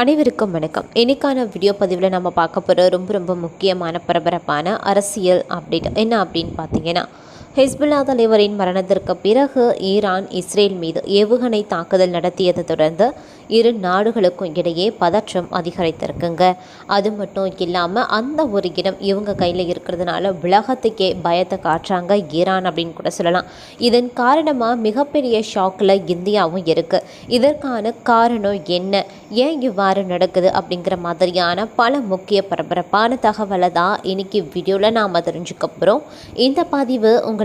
அனைவருக்கும் வணக்கம். இன்றைக்கான வீடியோ பதிவில் நம்ம பார்க்க போகிற ரொம்ப ரொம்ப முக்கியமான பரபரப்பான அரசியல் அப்டேட் என்ன அப்படின்னு பார்த்தீங்கன்னா ஹிஸ்புல்லா தலைவரின் மரணத்திற்கு பிறகு ஈரான் இஸ்ரேல் மீது ஏவுகணை தாக்குதல் நடத்தியதை தொடர்ந்து இரு நாடுகளுக்கும் இடையே பதற்றம் அதிகரித்திருக்குங்க. அது மட்டும் இல்லாமல் அந்த ஒரு இடம் இவங்க கையில் இருக்கிறதுனால உலகத்துக்கே பயத்தை காட்டுறாங்க ஈரான் அப்படின்னு கூட சொல்லலாம். இதன் காரணமாக மிகப்பெரிய ஷாக்கில் இந்தியாவும் இருக்குது இதற்கான காரணம் என்ன? ஏன் இவ்வாறு நடக்குது அப்படிங்கிற மாதிரியான பல முக்கிய பரபரப்பான தகவலை தான் இன்னைக்கு வீடியோவில் நாம் தெரிஞ்சுக்க போகிறோம் இந்த பதிவு உங்களுக்கு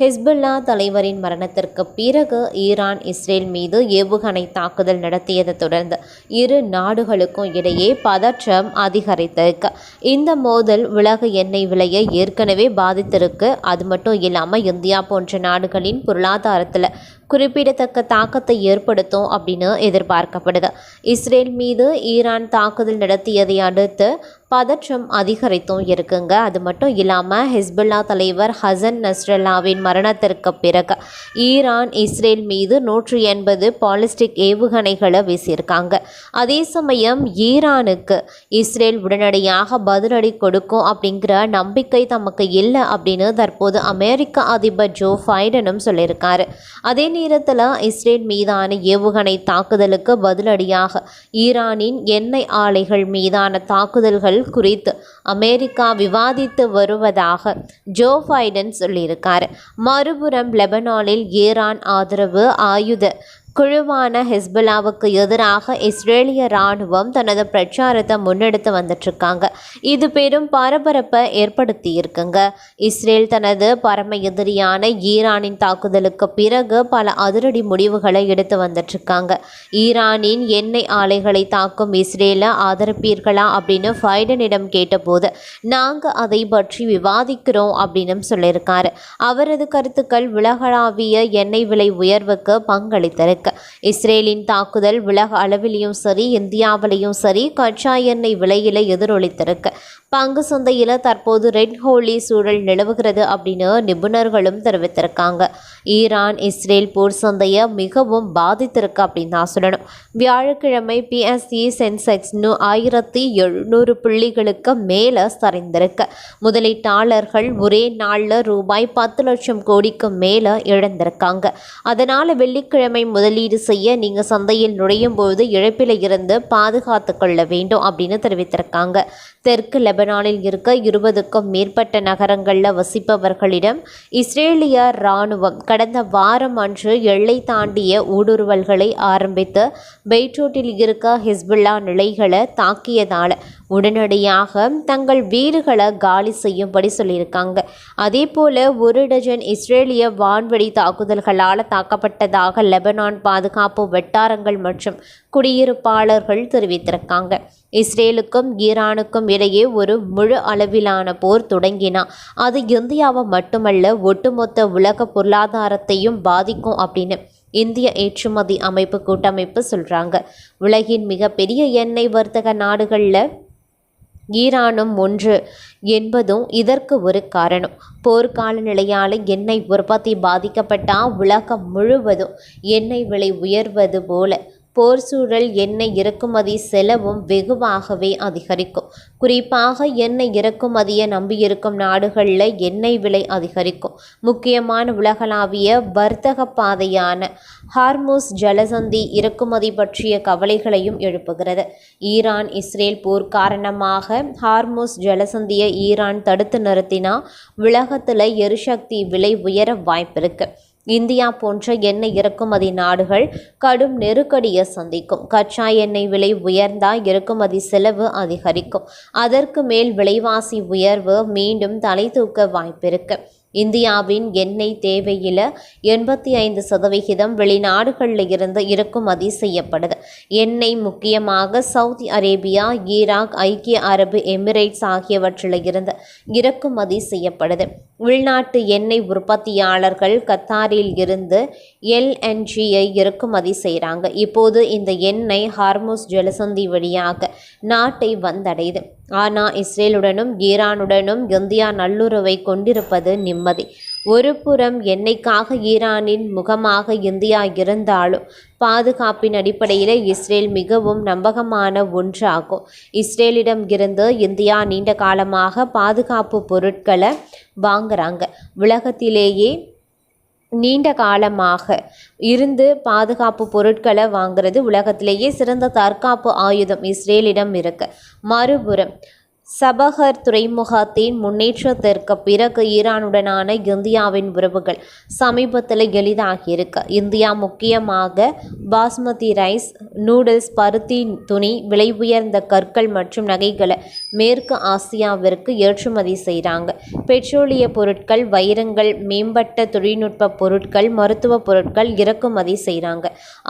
ஹிஸ்புல்லா தலைவரின் மரணத்திற்கு பிறகு ஈரான் இஸ்ரேல் மீது ஏவுகணை தாக்குதல் நடத்தியதை தொடர்ந்து இரு நாடுகளுக்கும் இடையே பதற்றம் அதிகரித்திருக்கு. இந்த மோதல் உலக எண்ணெய் விலையை ஏற்கனவே பாதித்திருக்கு. அது மட்டும் இல்லாமல் இந்தியா போன்ற நாடுகளின் பொருளாதாரத்தில் குறிப்பிடத்தக்க தாக்கத்தை ஏற்படுத்தும் அப்படின்னு எதிர்பார்க்கப்படுது. இஸ்ரேல் மீது ஈரான் தாக்குதல் நடத்தியதை அடுத்து பதற்றம் அதிகரித்தும் இருக்குங்க. அது மட்டும் இல்லாமல் ஹிஸ்புல்லா தலைவர் ஹசன் நஸ்ரல்லாவின் மரணத்திற்கு பிறகு ஈரான் இஸ்ரேல் மீது நூற்றி எண்பது பாலிஸ்டிக் ஏவுகணைகளை வீசியிருக்காங்க. அதே சமயம் ஈரானுக்கு இஸ்ரேல் உடனடியாக பதிலடி கொடுக்கும் அப்படிங்கிற நம்பிக்கை தமக்கு இல்லை அப்படின்னு தற்போது அமெரிக்க அதிபர் ஜோ பைடனும் சொல்லியிருக்காரு. அதே நேரத்தில் இஸ்ரேல் மீதான ஏவுகணை தாக்குதலுக்கு பதிலடியாக ஈரானின் எண்ணெய் ஆலைகள் மீதான தாக்குதல்கள் குறித்து அமெரிக்கா விவாதித்து வருவதாக ஜோ பைடன் சொல்லியிருக்கார். மறுபுறம் லெபனானில் ஈரான் ஆதரவு ஆயுத குழுவான ஹெஸ்புல்லாவுக்கு எதிராக இஸ்ரேலிய ராணுவம் தனது பிரச்சாரத்தை முன்னெடுத்து வந்துட்டுருக்காங்க. இது பெரும் பரபரப்பை ஏற்படுத்தி இருக்குங்க இஸ்ரேல் தனது பரம எதிரியான ஈரானின் தாக்குதலுக்கு பிறகு பல அதிரடி முடிவுகளை எடுத்து வந்துட்டுருக்காங்க. ஈரானின் எண்ணெய் ஆலைகளை தாக்கும் இஸ்ரேலை ஆதரிப்பீர்களா அப்படின்னு பைடனிடம் கேட்டபோது நாங்கள் அதை பற்றி விவாதிக்கிறோம் அப்படின்னு சொல்லியிருக்காரு. அவரது கருத்துக்கள் உலகளாவிய எண்ணெய் விலை உயர்வுக்கு பங்களித்திருக்கு இருக்கு. இஸ்ரேலின் தாக்குதல் உலக அளவிலையும் சரி இந்தியாவிலையும் சரி கச்சா எண்ணெய் விலையில எதிரொலித்திருக்கு. பங்கு சந்தையில் தற்போது ரெட் ஹோலி சூழல் நிலவுகிறது அப்படின்னு நிபுணர்களும் தெரிவித்திருக்காங்க. ஈரான் இஸ்ரேல் போர் சந்தையை மிகவும் பாதித்திருக்கு அப்படின்னு தான் சொல்லணும். வியாழக்கிழமை பிஎஸ்சி சென்செக்ஸ்னு ஆயிரத்தி எழுநூறு புள்ளிகளுக்கு மேலே சரிந்திருக்கு. முதலீட்டாளர்கள் ஒரே நாளில் ரூபாய் பத்து லட்சம் கோடிக்கு மேலே இழந்திருக்காங்க. அதனால் வெள்ளிக்கிழமை முதல் முதலீடு செய்ய நீங்கள் சந்தையில் நுழையும் போது இழப்பில் இருந்து பாதுகாத்து கொள்ள வேண்டும் அப்படின்னு தெரிவித்திருக்காங்க. தெற்கு லெபனானில் இருக்க இருபதுக்கும் மேற்பட்ட நகரங்களில் வசிப்பவர்களிடம் இஸ்ரேலிய இராணுவம் கடந்த வாரம் அன்று எல்லை தாண்டிய ஊடுருவல்களை ஆரம்பித்து பெய்ட்ரூட்டில் இருக்க ஹிஸ்புல்லா நிலைகளை தாக்கியதால் உடனடியாக தங்கள் வீடுகளை காலி செய்யும்படி சொல்லியிருக்காங்க. அதே போல் ஒரு டஜன் இஸ்ரேலிய வான்வழி தாக்குதல்களால் தாக்கப்பட்டதாக லெபனான் பாதுகாப்பு வட்டாரங்கள் மற்றும் குடியிருப்பாளர்கள் தெரிவித்திருக்காங்க. இஸ்ரேலுக்கும் ஈரானுக்கும் இடையே ஒரு முழு அளவிலான போர் தொடங்கினா அது இந்தியாவை மட்டுமல்ல ஒட்டுமொத்த உலக பொருளாதாரத்தையும் பாதிக்கும் அப்படின்னு இந்திய ஏற்றுமதி அமைப்பு கூட்டமைப்பு சொல்கிறாங்க உலகின் மிகப்பெரிய எண்ணெய் வர்த்தக நாடுகளில் ஈரானும் ஒன்று என்பதும் இதற்கு ஒரு காரணம். போர்க்கால நிலையால் எண்ணெய் உற்பத்தி பாதிக்கப்பட்டால் உலகம் முழுவதும் எண்ணெய் விலை உயர்வது போல போர் சூழல் எண்ணெய் இறக்குமதி செலவும் வெகுவாகவே அதிகரிக்கும். குறிப்பாக எண்ணெய் இறக்குமதியை நம்பியிருக்கும் நாடுகளில் எண்ணெய் விலை அதிகரிக்கும். முக்கியமான உலகளாவிய வர்த்தக பாதையான ஹார்மோஸ் ஜலசந்தி இறக்குமதி பற்றிய கவலைகளையும் எழுப்புகிறது. ஈரான் இஸ்ரேல் போர் காரணமாக ஹார்மோஸ் ஜலசந்தியை ஈரான் தடுத்து நிறுத்தினா உலகத்தில் எரிசக்தி விலை உயர வாய்ப்பிருக்கு. இந்தியா போன்ற எண்ணெய் இறக்குமதி நாடுகள் கடும் நெருக்கடியை சந்திக்கும். கச்சா எண்ணெய் விலை உயர்ந்தால் இறக்குமதி செலவு அதிகரிக்கும். அதற்கு மேல் விலைவாசி உயர்வு மீண்டும் தலை தூக்க வாய்ப்பிருக்கு. இந்தியாவின் எண்ணெய் தேவையில் எண்பத்தி ஐந்து சதவிகிதம் வெளிநாடுகளில் இருந்து இறக்குமதி செய்யப்படுது. எண்ணெய் முக்கியமாக சவுதி அரேபியா ஈராக் ஐக்கிய அரபு எமிரேட்ஸ் ஆகியவற்றில் இருந்து இறக்குமதி செய்யப்படுது. உள்நாட்டு எண்ணெய் உற்பத்தியாளர்கள் கத்தாரில் இருந்து எல்என்ஜியை இறக்குமதி செய்கிறாங்க இப்போது இந்த எண்ணெய் ஹார்மோஸ் ஜலசந்தி வழியாக நாட்டை வந்தடையுது. ஆனால் இஸ்ரேலுடனும் ஈரானுடனும் இந்தியா நல்லுறவை கொண்டிருப்பது நிம்மதி. ஒரு புறம் என்னைக்காக ஈரானின் முகமாக இந்தியா இருந்தாலும் பாதுகாப்பின் அடிப்படையில் இஸ்ரேல் மிகவும் நம்பகமான ஒன்றாகும். இஸ்ரேலிடம் இருந்து இந்தியா நீண்ட காலமாக பாதுகாப்பு பொருட்களை வாங்குறாங்க. உலகத்திலேயே நீண்ட காலமாக இருந்து பாதுகாப்பு பொருட்களை வாங்குறது உலகத்திலேயே சிறந்த தற்காப்பு ஆயுதம் இஸ்ரேலிடம் இருக்கு. மறுபுறம் சபஹர் துறைமுகத்தின் முன்னேற்றத்திற்கு பிறகு ஈரானுடனான இந்தியாவின் உறவுகள் சமீபத்தில் எளிதாகியிருக்கு. இந்தியா முக்கியமாக பாஸ்மதி ரைஸ் நூடுல்ஸ் பருத்தி துணி விலை உயர்ந்த கற்கள் மற்றும் நகைகளை மேற்கு ஆசியாவிற்கு ஏற்றுமதி செய்கிறாங்க பெட்ரோலிய பொருட்கள் வைரங்கள் மேம்பட்ட தொழில்நுட்ப பொருட்கள் மருத்துவ பொருட்கள் இறக்குமதி செய்கிறாங்க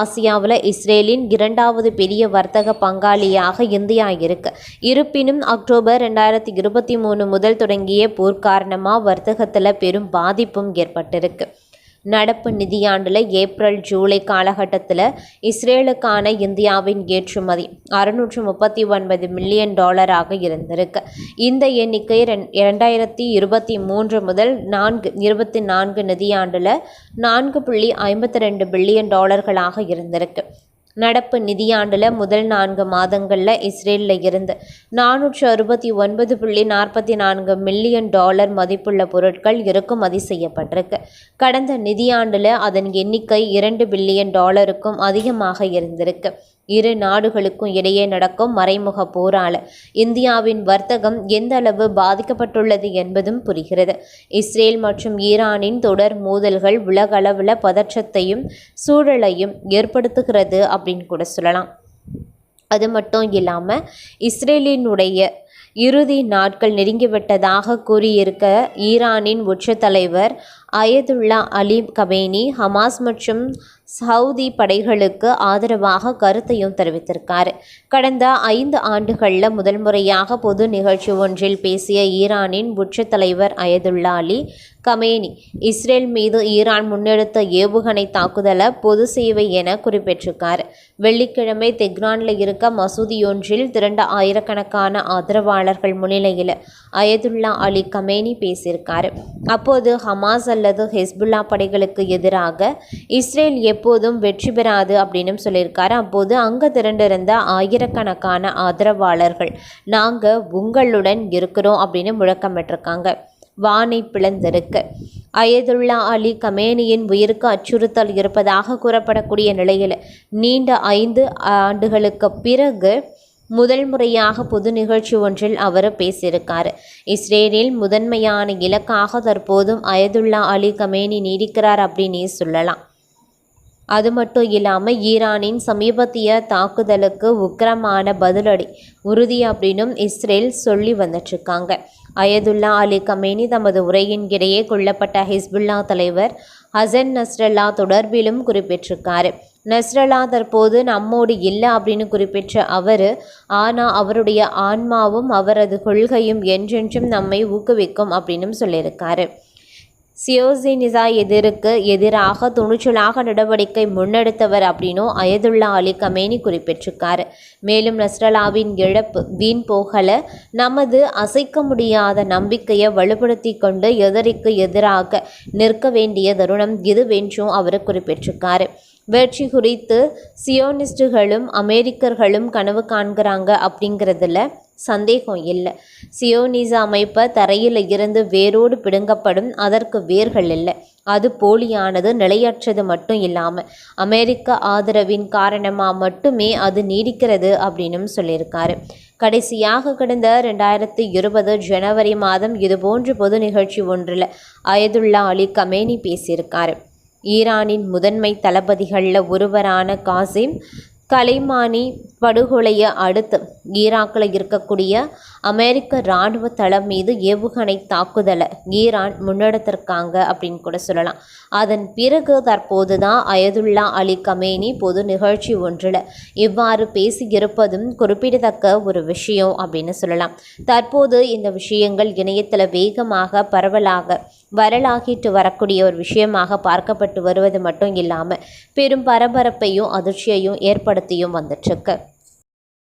ஆசியாவில் இஸ்ரேலின் இரண்டாவது பெரிய வர்த்தக பங்காளியாக இந்தியா இருக்கு. இருப்பினும் அக்டோபர் அக்டோபர் ரெண்டாயிரத்தி இருபத்தி மூணு முதல் தொடங்கிய போர் காரணமாக வர்த்தகத்தில் பெரும் பாதிப்பும் ஏற்பட்டிருக்கு. நடப்பு நிதியாண்டில் ஏப்ரல் ஜூலை காலகட்டத்தில் இஸ்ரேலுக்கான இந்தியாவின் ஏற்றுமதி அறுநூற்று முப்பத்தி ஒன்பது மில்லியன் டாலராக இருந்திருக்கு. இந்த எண்ணிக்கை ரெண் இரண்டாயிரத்தி இருபத்தி மூன்று முதல் நான்கு இருபத்தி நான்கு நிதியாண்டில் நான்கு புள்ளி ஐம்பத்தி ரெண்டு பில்லியன் டாலர்களாக இருந்திருக்கு. நடப்பு நிதியாண்டில் முதல் நான்கு மாதங்களில் இஸ்ரேலில் இருந்து நானூற்று அறுபத்தி ஒன்பது புள்ளி நாற்பத்தி நான்கு மில்லியன் டாலர் மதிப்புள்ள பொருட்கள் இறக்குமதி செய்யப்பட்டிருக்கு. கடந்த நிதியாண்டில் அதன் எண்ணிக்கை இரண்டு பில்லியன் டாலருக்கும் அதிகமாக இருந்திருக்கு. இரு நாடுகளுக்கும் இடையே நடக்கும் மறைமுக போரால இந்தியாவின் வர்த்தகம் எந்த அளவு பாதிக்கப்பட்டுள்ளது என்பதும் புரிகிறது. இஸ்ரேல் மற்றும் ஈரானின் தொடர் மோதல்கள் உலகளவில் பதற்றத்தையும் சூழலையும் ஏற்படுத்துகிறது அப்படின்னு கூட சொல்லலாம். அது மட்டும் இல்லாமல் இஸ்ரேலினுடைய இறுதி நாட்கள் நெருங்கிவிட்டதாக கூறியிருக்க ஈரானின் உச்ச தலைவர் அயதுல்லா அலி கபேனி ஹமாஸ் மற்றும் சவுதி படைகளுக்கு ஆதரவாக கருத்தையும் தெரிவித்திருக்கார். கடந்த ஐந்து ஆண்டுகளில் முதல் முறையாக பொது நிகழ்ச்சி ஒன்றில் பேசிய ஈரானின் உச்ச தலைவர் அயதுல்லா அலி கமேனி இஸ்ரேல் மீது ஈரான் முன்னெடுத்த ஏவுகணை தாக்குதலை பொது சேவை என குறிப்பிட்டிருக்கார். வெள்ளிக்கிழமை தெஹ்ரானில் இருக்க மசூதியொன்றில் திரண்ட ஆயிரக்கணக்கான ஆதரவாளர்கள் முன்னிலையில் அயதுல்லா அலி கமேனி பேசியிருக்கார். அப்போது ஹமாஸ் அல்லது ஹெஸ்புல்லா படைகளுக்கு எதிராக இஸ்ரேல் எப்போதும் வெற்றி பெறாது அப்படின்னு சொல்லியிருக்காரு. அப்போது அங்கே திரண்டிருந்த ஆயிரக்கணக்கான ஆதரவாளர்கள் நாங்கள் உங்களுடன் இருக்கிறோம் அப்படின்னு முழக்கமிட்டிருக்காங்க. வானை பிளந்திருக்கு அயதுல்லா அலி கமேனியின் உயிருக்கு அச்சுறுத்தல் இருப்பதாக கூறப்படக்கூடிய நிலையில் நீண்ட ஐந்து ஆண்டுகளுக்கு பிறகு முதல் முறையாக பொது நிகழ்ச்சி ஒன்றில் அவர் பேசியிருக்கார். இஸ்ரேலில் முதன்மையான இலக்காக தற்போதும் அயதுல்லா அலி கமேனி நீடிக்கிறார் அப்படின்னே சொல்லலாம். அது மட்டும் இல்லாமல் ஈரானின் சமீபத்திய தாக்குதலுக்கு உக்கிரமான பதிலடி உறுதி அப்படின்னும் இஸ்ரேல் சொல்லி வந்துட்டுருக்காங்க. அயதுல்லா அலி கமேனி தமது உரையின் இடையே கொல்லப்பட்ட ஹிஸ்புல்லா தலைவர் ஹசன் நஸ்ரல்லா தொடர்பிலும் குறிப்பிட்டிருக்காரு. நஸ்ரல்லா தற்போது நம்மோடு இல்லை அப்படின்னு குறிப்பிட்ட அவர் ஆனால் அவருடைய ஆன்மாவும் அவரது கொள்கையும் என்றென்றும் நம்மை ஊக்குவிக்கும் அப்படின்னும் சொல்லியிருக்காரு. சியோசினிசா எதிருக்கு எதிராக துணிச்சலாக நடவடிக்கை முன்னெடுத்தவர் அப்படின்னும் அயதுல்லா அலி கமேனி குறிப்பிட்டிருக்கார். மேலும் நஸ்ரலாவின் இழப்பு வீண் போகல. நமது அசைக்க முடியாத நம்பிக்கையை வலுப்படுத்தி கொண்டு எதிரிக்கு எதிராக நிற்க வேண்டிய தருணம் இதுவென்றும் அவர் குறிப்பிட்டிருக்கார். வெற்றி குறித்து சியோனிஸ்டுகளும் அமெரிக்கர்களும் கனவு காண்கிறாங்க அப்படிங்கிறதுல சந்தேகம் இல்லை. சியோனிச அமைப்பை தரையில் இருந்து வேரோடு பிடுங்கப்படும் அதற்கு வேர்கள் இல்லை. அது போலியானது நிலையற்றது மட்டும் இல்லாமல் அமெரிக்க ஆதரவின் காரணமாக மட்டுமே அது நீடிக்கிறது அப்படின்னும் சொல்லியிருக்காரு. கடைசியாக கடந்த ரெண்டாயிரத்தி இருபது ஜனவரி மாதம் இதுபோன்ற பொது நிகழ்ச்சி ஒன்றில் அயதுல்லா அலி கமேனி பேசியிருக்காரு. ஈரானின் முதன்மை தளபதிகளில் ஒருவரான காசிம் கலைமானி படுகொலையை அடுத்து ஈராக்கில் இருக்கக்கூடிய அமெரிக்க இராணுவ தளம் மீது ஏவுகணை தாக்குதலை ஈரான் முன்னெடுத்திருக்காங்க அப்படின்னு கூட சொல்லலாம். அதன் பிறகு தற்போது தான் அயதுல்லா அலி கமேனி பொது நிகழ்ச்சி ஒன்றில் இவ்வாறு பேசியிருப்பதும் குறிப்பிடத்தக்க ஒரு விஷயம் அப்படின்னு சொல்லலாம். தற்போது இந்த விஷயங்கள் இணையத்தில் வேகமாக பரவலாக வரலாகிட்டு வரக்கூடிய ஒரு விஷயமாக பார்க்கப்பட்டு வருவது மட்டும் இல்லாமல் பெரும் பரபரப்பையும் அதிர்ச்சியையும் ஏற்படுத்தியும் வந்துட்டுருக்கு.